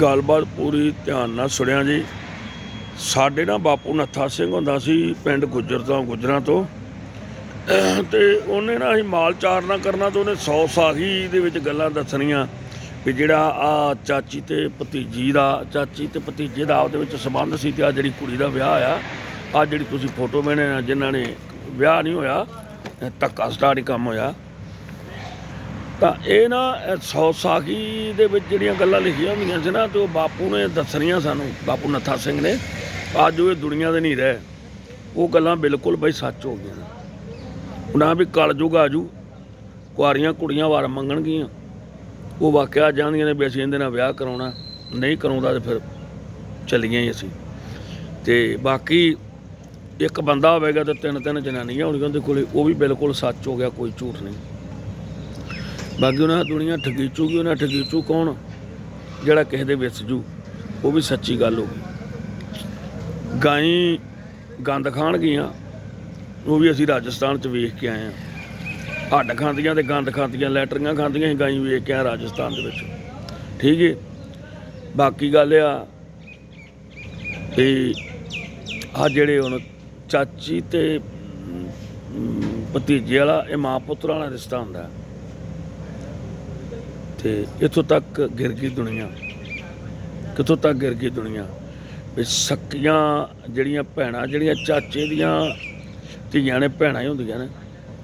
ਗੱਲਬਾਤ ਪੂਰੀ ਧਿਆਨ ਨਾਲ ਸੁਣਿਆ ਜੀ। ਸਾਡੇ ਨਾ ਬਾਪੂ ਨੱਥਾ ਸਿੰਘ ਹੁੰਦਾ ਸੀ ਪਿੰਡ ਗੁੱਜਰ ਤੋਂ, ਗੁੱਜਰਾਂ ਤੋਂ। ਅਹ ਤੇ ਉਹਨੇ ਨਾ ਅਸੀਂ ਮਾਲ ਚਾਰਨਾ ਕਰਨਾ ਤੇ ਉਹਨੇ 100 ਸਾਹੀ ਦੇ ਵਿੱਚ ਗੱਲਾਂ ਦੱਸਣੀਆਂ ਵੀ ਜਿਹੜਾ ਆ ਚਾਚੀ ਤੇ ਭਤੀਜੀ ਦਾ, ਚਾਚੀ ਤੇ ਭਤੀਜੇ ਦਾ ਆਪਦੇ ਵਿੱਚ ਸੰਬੰਧ ਸੀ ਤੇ ਆ ਜਿਹੜੀ ਕੁੜੀ ਦਾ ਵਿਆਹ ਆ ਆ ਜਿਹੜੀ ਤੁਸੀਂ ਫੋਟੋ ਮੈਨੇ, ਜਿਨ੍ਹਾਂ ਨੇ ਵਿਆਹ ਨਹੀਂ ਹੋਇਆ ਇਹ ਧੱਕਾ ਸਟਾਰਟ ਹੀ ਕੰਮ ਹੋਇਆ। ਤਾਂ ਇਹ ਨਾ 100 ਸਾਖੀ ਦੇ ਵਿੱਚ ਜਿਹੜੀਆਂ ਗੱਲਾਂ ਲਿਖੀਆਂ ਹੁੰਦੀਆਂ ਸੀ ਨਾ, ਤੇ ਉਹ ਬਾਪੂ ਨੇ ਦੱਸਣੀਆਂ ਸਾਨੂੰ, ਬਾਪੂ ਨੱਥਾ ਸਿੰਘ ਨੇ। ਅੱਜ ਉਹ ਇਹ ਦੁਨੀਆ ਦੇ ਨਹੀਂ ਰਹਿ ਉਹ ਗੱਲਾਂ ਬਿਲਕੁਲ ਬਈ ਸੱਚ ਹੋ ਗਈਆਂ ਉਹਨਾਂ ਵੀ ਕਲਯੁਗ ਆਜੂ ਕੁਆਰੀਆਂ ਕੁੜੀਆਂ ਵਾਰ ਮੰਗਣਗੀਆਂ। ਉਹ ਵਾਕਿਆ ਜਾਂਦੀਆਂ ਨੇ ਵੀ ਅਸੀਂ ਇਹਦੇ ਨਾਲ ਵਿਆਹ ਕਰਾਉਣਾ, ਨਹੀਂ ਕਰਾਉਂਦਾ ਤੇ ਫਿਰ ਚੱਲੀਆਂ ਹੀ ਅਸੀਂ। ਤੇ ਬਾਕੀ ਇੱਕ ਬੰਦਾ ਹੋਵੇਗਾ ਤੇ ਤਿੰਨ ਤਿੰਨ ਜਨਾਨੀਆਂ ਹੋਣਗੀਆਂ ਉਹਦੇ ਕੋਲੇ, ਉਹ ਵੀ ਬਿਲਕੁਲ ਸੱਚ ਹੋ ਗਿਆ, ਕੋਈ ਝੂਠ ਨਹੀਂ। ਬਾਕੀ ਉਹਨਾਂ ਦੁਨੀਆ ਠਗੀਚੂਗੀ ਉਹਨਾਂ ਠਗੀਚੂ ਕੌਣ? ਜਿਹੜਾ ਕਿਸੇ ਦੇ ਵਿੱਚ ਜੂ, ਉਹ ਵੀ ਸੱਚੀ ਗੱਲ ਹੋ ਗਈ। ਗਾਈ ਗੰਦ ਖਾਣ ਗਈਆਂ, ਉਹ ਵੀ ਅਸੀਂ ਰਾਜਸਥਾਨ ਚ ਵੇਖ ਕੇ ਆਏ ਆ ਹੱਡ ਖਾਂਦੀਆਂ ਤੇ ਗੰਦ ਖਾਂਦੀਆਂ, ਲੈਟਰੀਆਂ ਖਾਂਦੀਆਂ ਅਸੀਂ ਗਾਈ ਵੇਖ ਕੇ ਆਏ ਰਾਜਸਥਾਨ ਦੇ ਵਿੱਚ। ਠੀਕ ਹੈ ਬਾਕੀ ਗੱਲ ਆ ਤੇ ਆ ਜਿਹੜੇ ਹੁਣ ਚਾਚੀ ਤੇ ਭਤੀਜੇ ਵਾਲਾ, ਇਹ ਮਾਂ ਪੁੱਤਰ ਵਾਲਾ ਰਿਸ਼ਤਾ ਹੁੰਦਾ। ਤੇ ਇੱਥੋਂ ਤੱਕ ਗਿਰ ਗਈ ਦੁਨੀਆ। ਕਿੱਥੋਂ ਤੱਕ ਗਿਰ ਗਈ ਦੁਨੀਆ? ਵੀ ਸਕੀਆਂ ਜਿਹੜੀਆਂ ਭੈਣਾਂ, ਜਿਹੜੀਆਂ ਚਾਚੇ ਦੀਆਂ ਧੀਆਂ ਨੇ, ਭੈਣਾਂ ਹੀ ਹੁੰਦੀਆਂ ਨੇ।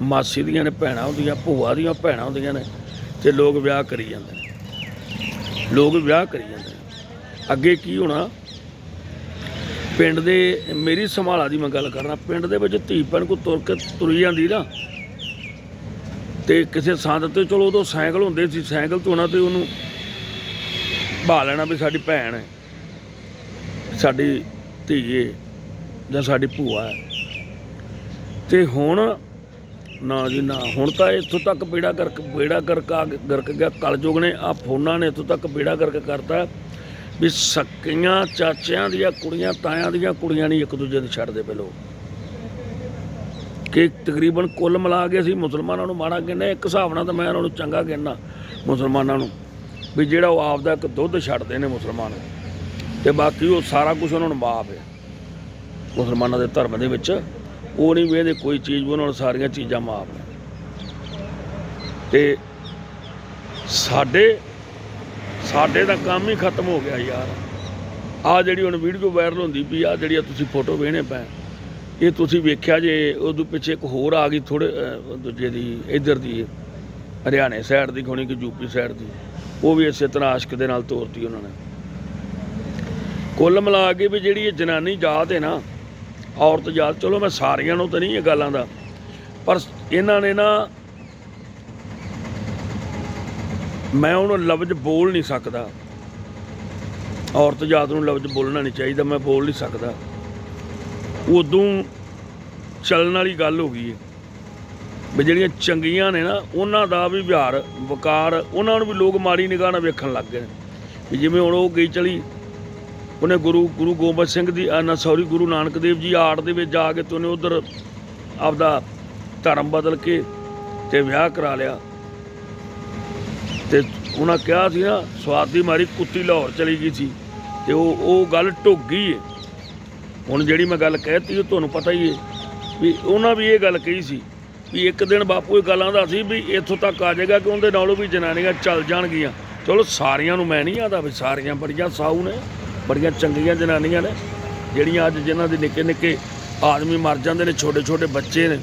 ਮਾਸੀ ਦੀਆਂ ਨੇ, ਭੈਣਾਂ ਹੁੰਦੀਆਂ, ਭੂਆ ਦੀਆਂ ਭੈਣਾਂ ਹੁੰਦੀਆਂ ਨੇ। ਤੇ ਲੋਕ ਵਿਆਹ ਕਰੀ ਜਾਂਦੇ ਨੇ। ਲੋਕ ਵਿਆਹ ਕਰੀ ਜਾਂਦੇ ਨੇ। ਅੱਗੇ ਕੀ ਹੋਣਾ? ਪਿੰਡ ਦੇ, ਮੇਰੀ ਸੰਭਾਲਾ ਦੀ ਮੈਂ ਗੱਲ ਕਰਨਾ ਪਿੰਡ ਦੇ ਵਿੱਚ ਧੀ ਭੈਣ ਕੋ ਤੁਰ ਕੇ ਤੁਰੀ ਜਾਂਦੀ ਨਾ ਤੇ ਕਿਸੇ ਸੰਦ ਤੇ ਚਲੋ ਉਦੋਂ ਸਾਈਕਲ ਹੁੰਦੇ ਸੀ, ਸਾਈਕਲ ਤੋਂ ਨਾ ਤੇ ਉਹਨੂੰ ਭਾ ਲੈਣਾ ਵੀ ਸਾਡੀ ਭੈਣ ਹੈ, ਸਾਡੀ ਧੀਏ ਜਾਂ ਸਾਡੀ ਭੂਆ ਹੈ। ਤੇ ਹੁਣ ਨਾ ਜੀ ਨਾ, ਹੁਣ ਤਾਂ ਇੱਥੋਂ ਤੱਕ ਬੇੜਾ ਗਰਕ ਬੇੜਾ ਗਰਕ ਆ ਗਰਕ ਗਿਆ, ਕਲਯੁਗ ਨੇ ਆ ਫੋਨਾਂ ਨੇ ਇੱਥੋਂ ਤੱਕ ਬੇੜਾ ਗਰਕ ਕਰਤਾ ਵੀ ਸਕੀਆਂ, ਚਾਚਿਆਂ ਦੀਆਂ ਕੁੜੀਆਂ, ਤਾਇਆਂ ਦੀਆਂ ਕੁੜੀਆਂ ਨਹੀਂ ਇੱਕ ਦੂਜੇ ਨੂੰ ਛੱਡਦੇ ਪਏ ਲੋਕ। ਕਿ ਤਕਰੀਬਨ ਕੁੱਲ ਮਿਲਾ ਕੇ ਅਸੀਂ ਮੁਸਲਮਾਨਾਂ ਨੂੰ ਮਾੜਾ ਕਹਿੰਦੇ ਇੱਕ ਹਿਸਾਬ ਨਾਲ ਤਾਂ ਮੈਂ ਉਹਨਾਂ ਨੂੰ ਚੰਗਾ ਕਹਿੰਦਾ ਮੁਸਲਮਾਨਾਂ ਨੂੰ, ਵੀ ਜਿਹੜਾ ਉਹ ਆਪਦਾ ਇੱਕ ਦੁੱਧ ਛੱਡਦੇ ਨੇ ਮੁਸਲਮਾਨ। ਤੇ ਬਾਕੀ ਉਹ ਸਾਰਾ ਕੁਝ ਉਹਨਾਂ ਨੂੰ ਮਾਫ ਹੈ। ਮੁਸਲਮਾਨਾਂ ਦੇ ਧਰਮ ਦੇ ਵਿੱਚ ਉਹ ਨਹੀਂ ਵੇਖਦੇ ਕੋਈ ਚੀਜ਼ ਵੀ ਉਹਨਾਂ ਨੂੰ ਸਾਰੀਆਂ ਚੀਜ਼ਾਂ ਮਾਫ ਨੇ। ਤੇ ਸਾਡੇ ਸਾਡੇ ਦਾ ਕੰਮ ਹੀ ਖਤਮ ਹੋ ਗਿਆ ਯਾਰ। ਆ ਜਿਹੜੀ ਹੁਣ ਵੀਡੀਓ ਵਾਇਰਲ ਹੁੰਦੀ ਵੀ ਆ ਜਿਹੜੀ ਤੁਸੀਂ ਫੋਟੋ ਵੇਹਣੇ ਪਏ। ਇਹ ਤੁਸੀਂ ਵੇਖਿਆ ਜੇ ਉਦੋਂ ਪਿੱਛੇ ਇੱਕ ਹੋਰ ਆ ਗਈ ਥੋੜੇ ਦੂਜੇ ਦੀ, ਇੱਧਰ ਦੀ, ਹਰਿਆਣੇ ਸਾਈਡ ਦੀ ਖੋਣੀ ਕਿ ਯੂਪੀ ਸਾਈਡ ਦੀ। ਉਹ ਵੀ ਇਸੇ ਤਰ੍ਹਾਂ ਆਸ਼ਕ ਦੇ ਨਾਲ ਤੋਰਤੀ ਉਹਨਾਂ ਨੇ। ਕੁੱਲ ਮਿਲਾ ਕੇ ਵੀ ਜਿਹੜੀ ਇਹ ਜਨਾਨੀ ਜਾਤ ਹੈ ਨਾ, ਔਰਤ ਜਾਤ, ਚਲੋ ਮੈਂ ਸਾਰੀਆਂ ਨੂੰ ਤਾਂ ਨਹੀਂ ਇਹ ਗੱਲਾਂ ਦਾ, ਪਰ ਇਹਨਾਂ ਨੇ ਨਾ ਮੈਂ ਉਹਨੂੰ ਲਫ਼ਜ਼ ਬੋਲ ਨਹੀਂ ਸਕਦਾ। ਔਰਤ ਜਾਤ ਨੂੰ ਲਫ਼ਜ਼ ਬੋਲਣਾ ਨਹੀਂ ਚਾਹੀਦਾ, ਮੈਂ ਬੋਲ ਨਹੀਂ ਸਕਦਾ। ਉਦੋਂ ਚੱਲਣ ਵਾਲੀ ਗੱਲ ਹੋ ਗਈ ਹੈ ਵੀ ਜਿਹੜੀਆਂ ਚੰਗੀਆਂ ਨੇ ਨਾ, ਉਹਨਾਂ ਦਾ ਵੀ ਵਿਹਾਰ ਵਕਾਰ, ਉਹਨਾਂ ਨੂੰ ਵੀ ਲੋਕ ਮਾੜੀ ਨਿਗਾਹ ਨਾਲ ਵੇਖਣ ਲੱਗ ਗਏ ਨੇ। ਵੀ ਜਿਵੇਂ ਹੁਣ ਉਹ ਗਈ ਚਲੀ, ਉਹਨੇ ਗੁਰੂ ਗੁਰੂ ਗੋਬਿੰਦ ਸਿੰਘ ਦੀ ਨਾ ਸੌਰੀ ਗੁਰੂ ਨਾਨਕ ਦੇਵ ਜੀ ਆੜ ਦੇ ਵਿੱਚ ਜਾ ਕੇ ਤੇ ਉਹਨੇ ਉਧਰ ਆਪਦਾ ਧਰਮ ਬਦਲ ਕੇ ਤੇ ਵਿਆਹ ਕਰਾ ਲਿਆ। ਤੇ ਉਹਨਾਂ ਕਿਹਾ ਸੀ ਨਾ ਸਵਾਦੀ ਮਾਰੀ ਕੁੱਤੀ ਲਾਹੌਰ ਚਲੀ ਗਈ ਸੀ। ਤੇ ਉਹ ਉਹ ਗੱਲ ਢੁੱਕ ਗਈ ਹੈ ਹੁਣ ਜਿਹੜੀ ਮੈਂ ਗੱਲ ਕਹਿਤੀ ਉਹ ਤੁਹਾਨੂੰ ਪਤਾ ਹੀ ਹੈ ਵੀ ਉਹਨਾਂ ਵੀ ਇਹ ਗੱਲ ਕਹੀ ਸੀ ਵੀ ਇੱਕ ਦਿਨ ਬਾਪੂ ਇਹ ਗੱਲਾਂ ਦਾ ਸੀ ਵੀ ਇੱਥੋਂ ਤੱਕ ਆ ਜਾਏਗਾ ਕਿ ਉਹਦੇ ਨਾਲੋਂ ਵੀ ਜਨਾਨੀਆਂ ਚੱਲ ਜਾਣਗੀਆਂ। ਚਲੋ ਸਾਰੀਆਂ ਨੂੰ ਮੈਂ ਨਹੀਂ ਆਦਾ ਵੀ ਸਾਰੀਆਂ ਬੜੀਆਂ ਸਾਊ ਨੇ, ਬੜੀਆਂ ਚੰਗੀਆਂ ਜਨਾਨੀਆਂ ਨੇ, ਜਿਹੜੀਆਂ ਅੱਜ ਜਿਨ੍ਹਾਂ ਦੇ ਨਿੱਕੇ ਨਿੱਕੇ ਆਦਮੀ ਮਰ ਜਾਂਦੇ ਨੇ, ਛੋਟੇ ਛੋਟੇ ਬੱਚੇ ਨੇ,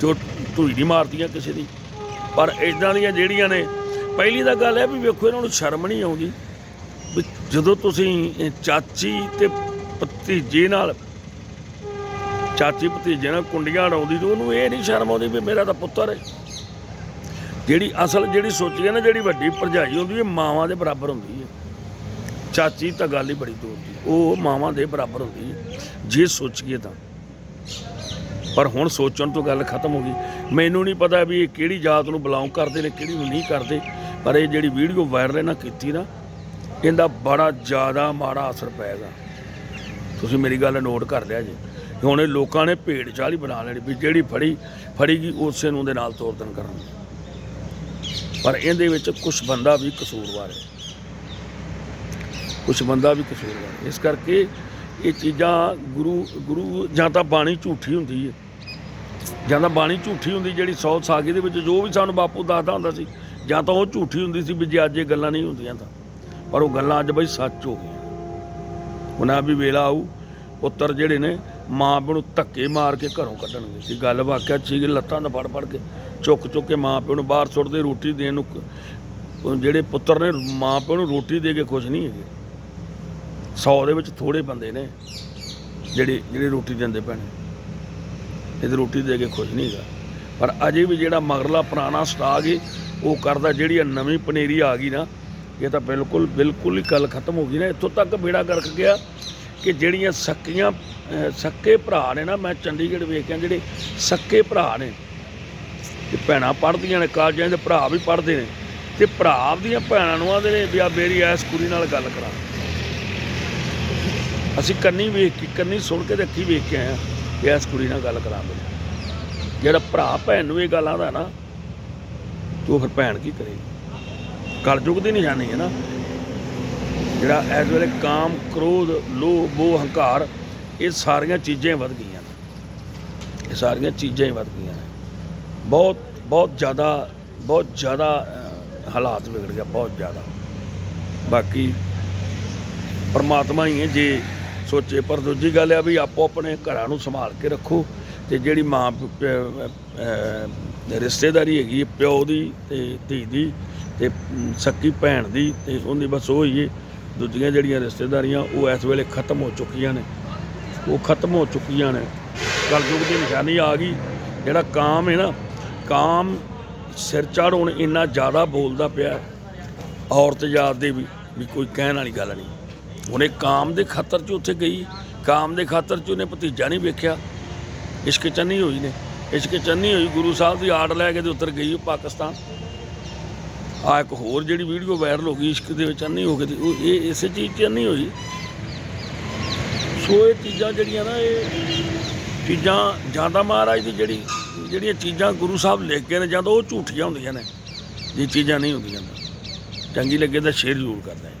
ਜੋ ਧੂਈ ਨਹੀਂ ਮਾਰਦੀਆਂ ਕਿਸੇ ਦੀ। ਪਰ ਇਦਾਂ ਦੀਆਂ ਜਿਹੜੀਆਂ ਨੇ, ਪਹਿਲੀ ਤਾਂ ਗੱਲ ਹੈ ਵੀ ਵੇਖੋ ਇਹਨਾਂ ਨੂੰ ਸ਼ਰਮ ਨਹੀਂ ਆਉਂਦੀ। ਵੀ ਜਦੋਂ ਤੁਸੀਂ ਚਾਚੀ ਤੇ ਭਤੀਜੇ ਨਾਲ, ਚਾਚੀ ਭਤੀਜੇ ਨਾਲ ਕੁੰਡੀਆਂ ਉਡਾਉਂਦੀ ਤੇ ਉਹਨੂੰ ਇਹ ਨਹੀਂ ਸ਼ਰਮ ਆਉਂਦੀ ਵੀ ਮੇਰਾ ਤਾਂ ਪੁੱਤਰ ਹੈ। ਜਿਹੜੀ ਅਸਲ ਜਿਹੜੀ ਸੋਚੀ ਹੈ ਨਾ, ਜਿਹੜੀ ਵੱਡੀ ਭਰਜਾਈ ਹੁੰਦੀ ਹੈ, ਮਾਵਾਂ ਦੇ ਬਰਾਬਰ ਹੁੰਦੀ ਹੈ। ਚਾਚੀ ਤਾਂ ਗੱਲ ਹੀ ਬੜੀ ਦੂਰ ਦੀ, ਉਹ ਮਾਵਾਂ ਦੇ ਬਰਾਬਰ ਹੁੰਦੀ ਹੈ। ਜੇ ਸੋਚੀਏ ਤਾਂ। ਪਰ ਹੁਣ ਸੋਚਣ ਤੋਂ ਗੱਲ ਖਤਮ ਹੋ ਗਈ। ਮੈਨੂੰ ਨਹੀਂ ਪਤਾ ਵੀ ਇਹ ਕਿਹੜੀ ਜਾਤ ਨੂੰ ਬਿਲੋਂਗ ਕਰਦੇ ਨੇ, ਕਿਹੜੀ ਨੂੰ ਨਹੀਂ ਕਰਦੇ। ਪਰ ਇਹ ਜਿਹੜੀ ਵੀਡੀਓ ਵਾਇਰਲ ਇਹਨਾਂ ਕੀਤੀ ਨਾ, ਇਹਦਾ ਬੜਾ ਜ਼ਿਆਦਾ ਮਾੜਾ ਅਸਰ ਪਏਗਾ ਤੁਸੀਂ ਮੇਰੀ ਗੱਲ ਨੋਟ ਕਰ ਲਿਆ ਜੀ। ਹੁਣ ਇਹ ਲੋਕਾਂ ਨੇ ਭੇਡ ਚਾਲ ਹੀ ਬਣਾ ਲੈਣੀ ਵੀ ਜਿਹੜੀ ਫੜੀ ਫੜੀ ਗਈ ਉਸੇ ਨੂੰ ਦੇ ਨਾਲ ਤੋਰਦਨ ਕਰਨ ਪਰ ਇਹਦੇ ਵਿੱਚ ਕੁਝ ਬੰਦਾ ਵੀ ਕਸੂਰਵਾਰ ਹੈ। ਕੁਛ ਬੰਦਾ ਵੀ ਕਸੂਰਵਾਰ ਇਸ ਕਰਕੇ ਇਹ ਚੀਜ਼ਾਂ ਗੁਰੂ ਗੁਰੂ ਜਾਂ ਤਾਂ ਬਾਣੀ ਝੂਠੀ ਹੁੰਦੀ ਹੈ। ਜਾਂ ਤਾਂ ਬਾਣੀ ਝੂਠੀ ਹੁੰਦੀ ਜਿਹੜੀ ਸੌ ਸਾਗੀ ਦੇ ਵਿੱਚ ਜੋ ਵੀ ਸਾਨੂੰ ਬਾਪੂ ਦੱਸਦਾ ਹੁੰਦਾ ਸੀ, ਜਾਂ ਤਾਂ ਉਹ ਝੂਠੀ ਹੁੰਦੀ ਸੀ ਵੀ ਜੇ ਅੱਜ ਇਹ ਗੱਲਾਂ ਨਹੀਂ ਹੁੰਦੀਆਂ ਤਾਂ। ਪਰ ਉਹ ਗੱਲਾਂ ਅੱਜ ਬਈ ਸੱਚ ਹੋ ਗਈਆਂ। ਉਹਨਾਂ ਵੀ ਵੇਲਾ ਆਊ। ਪੁੱਤਰ ਜਿਹੜੇ ਨੇ, ਮਾਂ ਪਿਓ ਨੂੰ ਧੱਕੇ ਮਾਰ ਕੇ ਘਰੋਂ ਕੱਢਣਗੇ। ਸੀ ਗੱਲ ਵਾਕਿਆ ਠੀਕ ਲੱਤਾਂ ਦਾ ਫੜ ਫੜ ਕੇ ਚੁੱਕ ਚੁੱਕ ਕੇ ਮਾਂ ਪਿਓ ਨੂੰ ਬਾਹਰ ਸੁੱਟਦੇ, ਰੋਟੀ ਦੇਣ ਨੂੰ ਉਹ ਜਿਹੜੇ ਪੁੱਤਰ ਨੇ, ਮਾਂ ਪਿਓ ਨੂੰ ਰੋਟੀ ਦੇ ਕੇ ਖੁਸ਼ ਨਹੀਂ ਹੈਗੇ। 100 ਦੇ ਵਿੱਚ ਥੋੜੇ ਬੰਦੇ ਨੇ ਜਿਹੜੇ ਜਿਹੜੇ ਰੋਟੀ ਦਿੰਦੇ ਪੈਣੇ ਇਹਦੇ ਰੋਟੀ ਦੇ ਕੇ ਖੁਸ਼ ਨਹੀਂ ਹੈਗਾ। ਪਰ ਅਜੇ ਵੀ ਜਿਹੜਾ ਮਗਰਲਾ ਪੁਰਾਣਾ ਸਟਾਕ ਏ, ਉਹ ਕਰਦਾ ਜਿਹੜੀ ਇਹ ਨਵੀਂ ਪਨੀਰੀ ਆ ਗਈ ਨਾ ਇਹ ਤਾਂ ਬਿਲਕੁਲ ਬਿਲਕੁਲ ਹੀ ਗੱਲ ਖਤਮ ਹੋ ਗਈ ਨਾ। ਇੱਥੋਂ ਤੱਕ ਬੇੜਾ ਗਰਕ ਗਿਆ ਕਿ ਜਿਹੜੀਆਂ ਸੱਕੀਆਂ, ਅਹ ਸੱਕੇ ਭਰਾ ਨੇ ਨਾ, ਮੈਂ ਚੰਡੀਗੜ੍ਹ ਵੇਖਿਆ ਜਿਹੜੇ ਸੱਕੇ ਭਰਾ ਨੇ, ਤੇ ਭੈਣਾਂ ਪੜ੍ਹਦੀਆਂ ਨੇ, ਕਾਲਜਾਂ ਦੇ ਭਰਾ ਵੀ ਪੜ੍ਹਦੇ ਨੇ, ਤੇ ਭਰਾ ਆਪਦੀਆਂ ਭੈਣਾਂ ਨੂੰ ਆਂਦੇ ਨੇ ਵੀ ਆ ਮੇਰੀ ਐਸ ਕੁੜੀ ਨਾਲ ਗੱਲ ਕਰਾ। ਅਸੀਂ ਕੰਨੀ ਵੇਖ ਕੇ, ਕੰਨੀ ਸੁਣ ਕੇ ਤੇ ਅੱਖੀ ਵੇਖ ਕੇ ਆਏ ਆ ਵੀ ਇਸ ਕੁੜੀ ਨਾਲ ਗੱਲ ਕਰਾਂ ਮੇਰੀ। ਜਿਹੜਾ ਭਰਾ ਭੈਣ ਨੂੰ ਇਹ ਗੱਲ ਆਂਦਾ ਨਾ, ਤੂੰ ਫਿਰ ਭੈਣ ਕੀ ਕਰੇਗੀ? ਕਲਯੁਗ ਦੀ ਨਿਸ਼ਾਨੀ ਹੈ ਨਾ? ਜਿਹੜਾ ਇਸ ਵੇਲੇ ਕਾਮ ਕ੍ਰੋਧ ਲੋਭ ਮੋਹ ਹੰਕਾਰ ਇਹ ਸਾਰੀਆਂ ਚੀਜ਼ਾਂ ਹੀ ਵੱਧ ਗਈਆਂ ਇਹ ਸਾਰੀਆਂ ਚੀਜ਼ਾਂ ਹੀ ਵੱਧ ਗਈਆਂ ਨੇ। ਬਹੁਤ ਬਹੁਤ ਜ਼ਿਆਦਾ ਬਹੁਤ ਜ਼ਿਆਦਾ ਹਾਲਾਤ ਵਿਗੜ ਗਿਆ ਬਹੁਤ ਜ਼ਿਆਦਾ। ਬਾਕੀ ਪਰਮਾਤਮਾ ਹੀ ਹੈ ਜੇ ਸੋਚੇ। ਪਰ ਦੂਜੀ ਗੱਲ ਹੈ ਵੀ ਆਪੋ ਆਪਣੇ ਘਰਾਂ ਨੂੰ ਸੰਭਾਲ ਕੇ ਰੱਖੋ ਤੇ ਜਿਹੜੀ ਮਾਂ ਪ- ਰਿਸ਼ਤੇਦਾਰੀ ਹੈਗੀ ਹੈ, ਪਿਓ ਦੀ ਤੇ ਧੀ ਦੀ ਤੇ ਅਮ, ਸੱਕੀ ਭੈਣ ਦੀ ਤੇ ਉਹਦੀ ਬਸ ਉਹ ਹੀ ਹੈ ਦੂਜੀਆਂ ਜਿਹੜੀਆਂ ਰਿਸ਼ਤੇਦਾਰੀਆਂ ਉਹ ਇਸ ਵੇਲੇ ਖਤਮ ਹੋ ਚੁੱਕੀਆਂ ਨੇ। ਉਹ ਖਤਮ ਹੋ ਚੁੱਕੀਆਂ ਨੇ। ਕਲਯੁਗ ਦੀ ਨਿਸ਼ਾਨੀ ਆ ਗਈ। ਜਿਹੜਾ ਕਾਮ ਹੈ ਨਾ ਕਾਮ ਸਿਰ ਚੜ੍ਹ ਹੁਣ ਇੰਨਾ ਜ਼ਿਆਦਾ ਬੋਲਦਾ ਪਿਆ। ਔਰਤ ਜਾਤ ਦੇ ਵੀ ਵੀ ਕੋਈ ਕਹਿਣ ਵਾਲੀ ਗੱਲ ਨਹੀਂ। ਉਹਨੇ ਕਾਮ ਦੇ ਖਾਤਰ ਚ ਉੱਥੇ ਗਈ। ਕਾਮ ਦੇ ਖਾਤਰ ਚ ਉਹਨੇ ਭਤੀਜਾ ਨਹੀਂ ਵੇਖਿਆ। ਇਸ਼ਕ ਚੰਨੀ ਹੋਈ ਨੇ। ਇਸ਼ਕ ਚੰਨੀ ਹੋਈ ਗੁਰੂ ਸਾਹਿਬ ਦੀ ਆੜ ਲੈ ਕੇ ਤੇ ਉੱਤਰ ਗਈ ਉਹ ਪਾਕਿਸਤਾਨ। ਆ ਇੱਕ ਹੋਰ ਜਿਹੜੀ ਵੀਡੀਓ ਵਾਇਰਲ ਹੋ ਗਈ ਇਸ਼ਕ ਦੇ ਵਿੱਚ ਚੰਨੀ ਹੋ ਗਈ ਤੇ ਉਹ ਇਹ ਇਸੇ ਚੀਜ਼ ਚ ਨਹੀਂ ਹੋਈ। ਸੋ ਇਹ ਚੀਜ਼ਾਂ ਜਿਹੜੀਆਂ ਨਾ, ਇਹ ਚੀਜ਼ਾਂ ਜਾਂਦਾ ਮਹਾਰਾਜ ਦੀ ਜਿਹੜੀ, ਜਿਹੜੀਆਂ ਚੀਜ਼ਾਂ ਗੁਰੂ ਸਾਹਿਬ ਲਿਖ ਕੇ ਨੇ ਜਦੋਂ ਉਹ ਝੂਠੀਆਂ ਹੁੰਦੀਆਂ ਨੇ ਇਹ ਚੀਜ਼ਾਂ ਨਹੀਂ ਹੁੰਦੀਆਂ ਚੰਗੀ ਲੱਗੇ ਤਾਂ ਸ਼ੇਅਰ ਜ਼ਰੂਰ ਕਰਦਾ ਹੈ